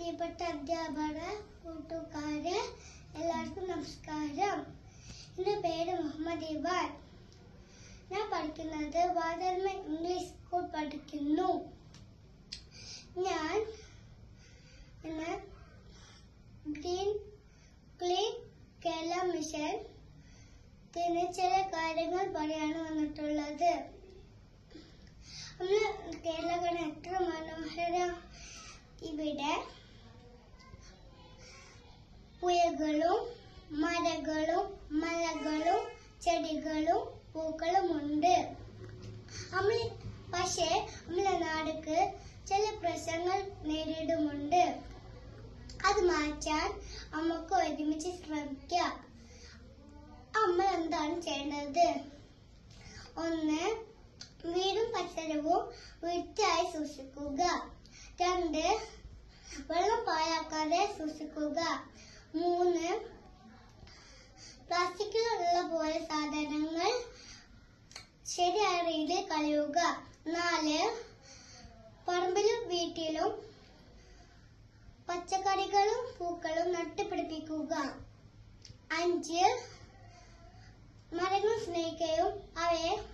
പ്രിയപ്പെട്ട അധ്യാപക കൂട്ടുകാര് എല്ലാവർക്കും നമസ്കാരം. എന്റെ പേര് മുഹമ്മദ് ഇബാൽ ഞാൻ പഠിക്കുന്നത് വാതർമ ഇംഗ്ലീഷ് സ്കൂൾ പഠിക്കുന്നു. ഞാൻ ഗ്രീൻ ക്ലീൻ കേരള മിഷൻ ത്തിന് ചില കാര്യങ്ങൾ പറയാണ് വന്നിട്ടുള്ളത്. നമ്മൾ കേരള എത്ര മനോഹര ഇവിടെ പുഴകളും മരങ്ങളും മലകളും ചെടികളും പൂക്കളും ഉണ്ട് പക്ഷേ നമ്മളെ നാടുക്ക് ചില പ്രശ്നങ്ങൾ നേരിടുമുണ്ട്. അത് മാറ്റാൻ നമുക്ക് ഒരുമിച്ച് ശ്രമിക്കാം. നമ്മൾ എന്താണ് ചെയ്യേണ്ടത്? ഒന്ന് വീടും പരിസരവും വൃത്തിയായി സൂക്ഷിക്കുക. രണ്ട് വെള്ളം പാഴാക്കാതെ സൂക്ഷിക്കുക. മൂന്ന്. പ്ലാസ്റ്റിക്കിലുള്ള പോലെ സാധനങ്ങൾ ശരിയായ രീതിയിൽ കളയുക നാല്. പറമ്പിലും വീട്ടിലും പച്ചക്കറികളും പൂക്കളും നട്ടുപിടിപ്പിക്കുക. അഞ്ച്. മരങ്ങൾ സ്നേഹിക്കുകയും അവയെ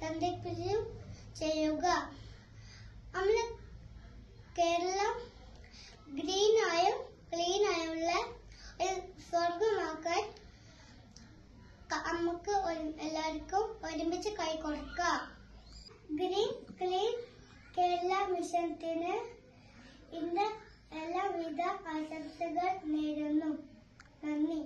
സംരക്ഷിക്കുകയും ചെയ്യുക നമ്മൾ കേരളം ഗ്രീനായും ക്ലീനായുള്ള ഒരു സ്വർഗമാക്കാൻ ക- നമുക്ക് എല്ലാവർക്കും ഒരുമിച്ച് കൈ കൊടുക്കാം ഗ്രീൻ ക്ലീൻ കേരള മിഷനത്തിന് ഇന്ന് എല്ലാവിധ ആശംസകൾ നേരുന്നു. നന്ദി.